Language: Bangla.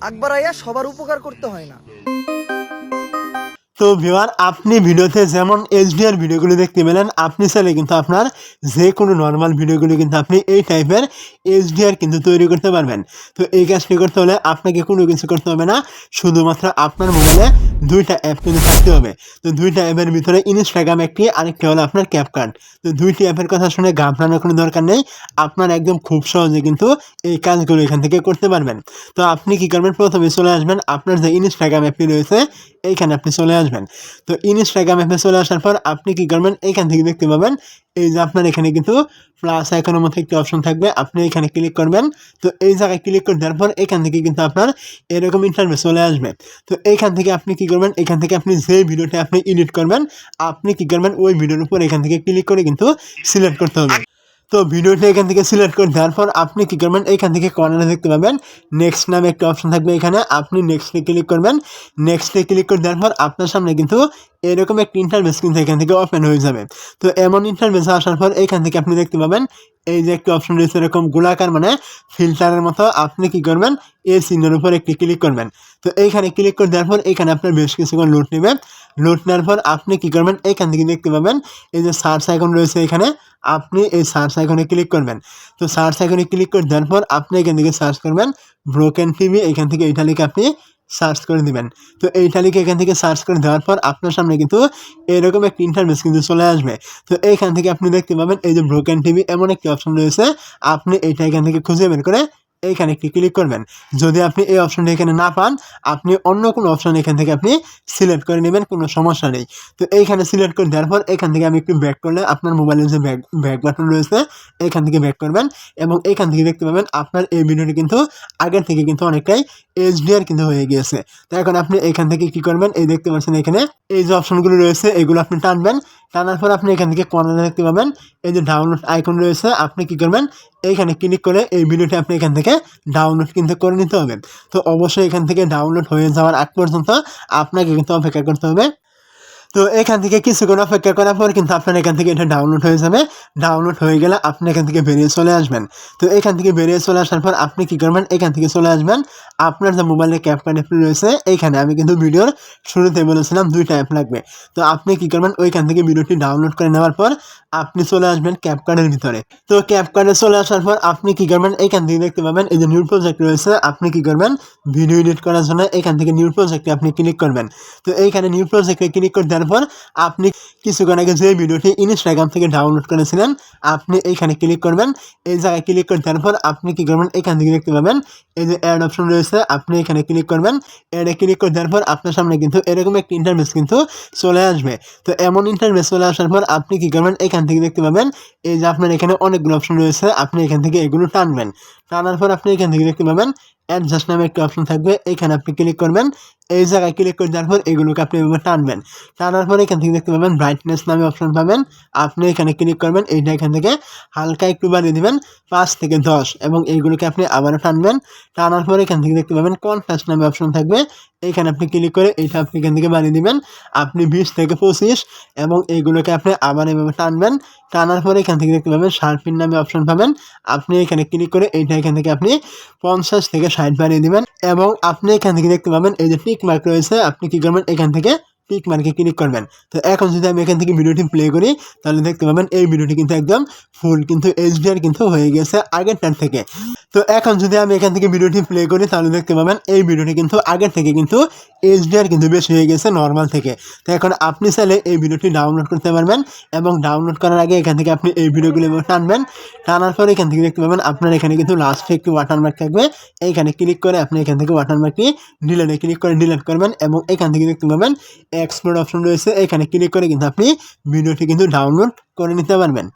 আকবর আইয়া সবার উপকার করতে হয় না। তো ভিওয়ার আপনি ভিডিওতে যেমন এইচডিআর ভিডিওগুলো দেখতে পেলেন, আপনি চাইলে কিন্তু আপনার যে কোনো নর্মাল ভিডিওগুলো কিন্তু আপনি এই টাইপের এইচডিআর কিন্তু তৈরি করতে পারবেন। তো এই কাজটি করতে হলে আপনাকে কোনো কিছু করতে হবে না, শুধুমাত্র আপনার মোবাইলে দুইটা অ্যাপ কিন্তু থাকতে হবে। তো দুইটা অ্যাপের ভিতরে ইনস্টাগ্রাম একটি, আরেকটি হলো আপনার ক্যাপকার্ড তো দুইটি অ্যাপের কথা শুনে ঘাবড়ানোর কোনো দরকার নেই, আপনার একদম খুব সহজে কিন্তু এই কাজগুলো এখান থেকে করতে পারবেন। তো আপনি কি করবেন? প্রথমে চলে আসবেন, আপনার যে ইনস্টাগ্রাম অ্যাপটি রয়েছে, এইখানে আপনি চলে আসবেন তো ইনস্টাগ্রাম চলে আসার পর আপনি কি করবেন? এখান থেকে দেখতে পাবেন। এই যে আপনার এখানে কিন্তু প্লাস আইকনের মতো একটি অপশন থাকবে। আপনি এখানে ক্লিক করবেন। তো এই জায়গায় ক্লিক করে দেওয়ার পর এখান থেকে কিন্তু আপনার এরকম ইন্টারভিউ চলে আসবে। তো এইখান থেকে আপনি কি করবেন? এখান থেকে আপনি যে ভিডিওটা আপনি এডিট করবেন, আপনি কি করবেন? ওই ভিডিওর উপর এখান থেকে ক্লিক করে কিন্তু সিলেক্ট করতে হবে। তো ভিডিওটা এখান থেকে সিলেক্ট করে দেওয়ার পর আপনি কি করবেন? এখান থেকে কর্নারে দেখতে পাবেন নেক্সট নামে একটা অপশন থাকবে এখানে। আপনি নেক্সটে ক্লিক করবেন। নেক্সটে ক্লিক করে দেওয়ার পর আপনার সামনে কিন্তু এরকম একটা ইন্টারভেস কিন্তু এখান থেকে ওপেন হয়ে যাবে। তো এমন ইন্টারভেস আসার পর এখান থেকে আপনি দেখতে পাবেন, এই যে একটা অপশন রয়েছে এরকম গোলাকার মানে ফিল্টারের মতো। আপনি কি করবেন? এই চিহ্নের উপর একটি ক্লিক করবেন। তো এইখানে ক্লিক করে দেওয়ার পর এখানে আপনার বেশ কিছুক্ষণ লোড নেবে। লোড নেওয়ার পর আপনি কি করবেন? এইখান থেকে দেখতে পাবেন, এই যে সার্চ আইকন রয়েছে এখানে। আপনি এই সার্চ আইকনে ক্লিক করবেন। তো সার্চ আইকনে ক্লিক করে দেওয়ার পর আপনি এখান থেকে সার্চ করবেন ব্রোকেন টিভি এখান থেকে এইটা লিখে আপনি সার্চ করে দিবেন তো এইটা লিখে এখান থেকে সার্চ করে দেওয়ার পর আপনার সামনে কিন্তু এরকম একটা ইন্টারভেস কিন্তু চলে আসবে। তো এইখান থেকে আপনি দেখতে পাবেন এই যে ব্রোকেন টিভি এমন একটি অপশন রয়েছে। আপনি এইটা এখান থেকে খুঁজে বের করে এইখানে একটি ক্লিক করবেন। যদি আপনি এই অপশনটা এখানে না পান, আপনি অন্য কোনো অপশন এখান থেকে আপনি সিলেক্ট করে নেবেন, কোনো সমস্যা নেই। তো এইখানে সিলেক্ট করে দেওয়ার পর এখান থেকে আমি একটু ব্যাক করলে আপনার মোবাইলের যে ব্যাক ব্যাক বাটন রয়েছে, এখান থেকে ব্যাক করবেন এবং এখান থেকে দেখতে পাবেন আপনার এই ভিডিওটি কিন্তু আগের থেকে কিন্তু অনেকটাই এইচডিআর কিন্তু হয়ে গিয়েছে। তো এখন আপনি এখান থেকে কি করবেন? এই দেখতে পাচ্ছেন এখানে এই যে অপশনগুলো রয়েছে, এগুলো আপনি টানবেন। টানার পর আপনি এখান থেকে কর্নারে দেখতে পাবেন। এই যে ডাউনলোড আইকন রয়েছে, আপনি কী করবেন? এইখানে ক্লিক করে এই ভিডিওটি আপনি এখান থেকে ডাউনলোড কিন্তু করে নিতে হবে। তো অবশ্যই এখান থেকে ডাউনলোড হয়ে যাওয়ার আগ পর্যন্ত আপনাকে কিন্তু অপেক্ষা করতে হবে। তো এখান থেকে কিছুক্ষণ অপেক্ষা করার পর কিন্তু আপনার এখান থেকে এটা ডাউনলোড হয়ে যাবে। ডাউনলোড হয়ে গেলে আপনি এখান থেকে বেরিয়ে চলে আসবেন। তো এখান থেকে বেরিয়ে চলে আসার পর আপনি কী করবেন? এখান থেকে চলে আসবেন। আপনার যে মোবাইলে ক্যাপকার্ড অ্যাপ রয়েছে এইখানে আমি কিন্তু ভিডিওর শুরুতে বলেছিলাম দুইটা অ্যাপ লাগবে। তো আপনি কী করবেন? ওইখান থেকে ভিডিওটি ডাউনলোড করে নেওয়ার পর আপনি চলে আসবেন ক্যাপকার্ডের ভিতরে। তো ক্যাপকার্ডে চলে আসার পর আপনি কী করবেন? এখান থেকে দেখতে পাবেন এই যে নিউ প্রজেক্ট রয়েছে, আপনি কী করবেন? ভিডিও এডিট করার জন্য এখান থেকে নিউ প্রজেক্টে আপনি ক্লিক করবেন। তো এইখানে নিউ প্রজেক্টে ক্লিক করে দেওয়ার পর আপনি কিছুক্ষণ আগে যে ভিডিওটি ইনস্টাগ্রাম থেকে ডাউনলোড করেছিলেন, আপনি এইখানে ক্লিক করবেন। এই জায়গায় ক্লিক করে দেওয়ার পর আপনি কী করবেন? এখান থেকে দেখতে পাবেন, এই যে অ্যাড অপশন রয়েছে, আপনি এখানে ক্লিক করবেন। অ্যাডে ক্লিক করে দেওয়ার পর আপনার সামনে কিন্তু এরকম একটা ইন্টারভেস কিন্তু চলে আসবে। তো এমন ইন্টারভেস চলে আসার পর আপনি কী করবেন? এখান থেকে দেখতে পাবেন, এই যে আপনার এখানে অনেকগুলো অপশন রয়েছে, আপনি এখান থেকে এগুলো টানবেন। টানার পর আপনি এখান থেকে দেখতে পাবেন অ্যাডজাস্ট নামে একটা অপশন থাকবে, এখানে আপনি ক্লিক করবেন। এই জায়গায় ক্লিক করে দেওয়ার পর এগুলোকে আপনি এভাবে টানবেন। টানার পর এখান থেকে দেখতে পাবেন ব্রাইটনেস নামে অপশন পাবেন। আপনি এখানে ক্লিক করবেন, এইটা এখান থেকে হালকা একটু বাড়িয়ে দেবেন, পাঁচ থেকে দশ, এবং এইগুলোকে আপনি আবারও টানবেন। টানার পরে এখান থেকে দেখতে পাবেন কনফাস্ট নামে অপশন থাকবে। এইখানে আপনি ক্লিক করে এইটা আপনি এখান থেকে বাড়িয়ে দিবেন। আপনি বিশ থেকে পঁচিশ, এবং এইগুলোকে আপনি আবার এভাবে টানবেন। টানার পরে এখান থেকে দেখতে পাবেন শার্পিন নামে অপশন পাবেন। আপনি এখানে ক্লিক করে এইটা এখান থেকে আপনি পঞ্চাশ থেকে ষাট বাড়িয়ে দিবেন, এবং আপনি এখান থেকে দেখতে পাবেন এই যে টিক মার্ক রয়েছে, আপনি কী করবেন এখান থেকে টিক মার্কে ক্লিক করবেন। তো এখন যদি আমি এখান থেকে ভিডিওটি প্লে করি, তাহলে দেখতে পাবেন এই ভিডিওটি কিন্তু একদম ফুল কিন্তু এইচডিআর কিন্তু হয়ে গেছে আগের আগেরটার থেকে। তো এখন যদি আমি এখান থেকে ভিডিওটি প্লে করি, তাহলে দেখতে পাবেন এই ভিডিওটি কিন্তু আগের থেকে কিন্তু এইচডিআর কিন্তু বেশি হয়ে গেছে নর্মাল থেকে। তো এখন আপনি চাইলে এই ভিডিওটি ডাউনলোড করতে পারবেন এবং ডাউনলোড করার আগে এখান থেকে আপনি এই ভিডিওগুলো টানবেন। টানার পরে এখান থেকে দেখতে পাবেন আপনার এখানে কিন্তু লাস্টে একটি ওয়াটারমার্ক থাকবে। এইখানে ক্লিক করে আপনি এখান থেকে ওয়াটারমার্কটি ডিলেটে ক্লিক করে ডিলেট করবেন এবং এখান থেকে দেখতে পাবেন এক্সপোর্ট অপশন রয়েছে এখানে ক্লিক করে কিন্তু আপনি ভিডিওটি কিন্তু ডাউনলোড করে নিতে পারবেন।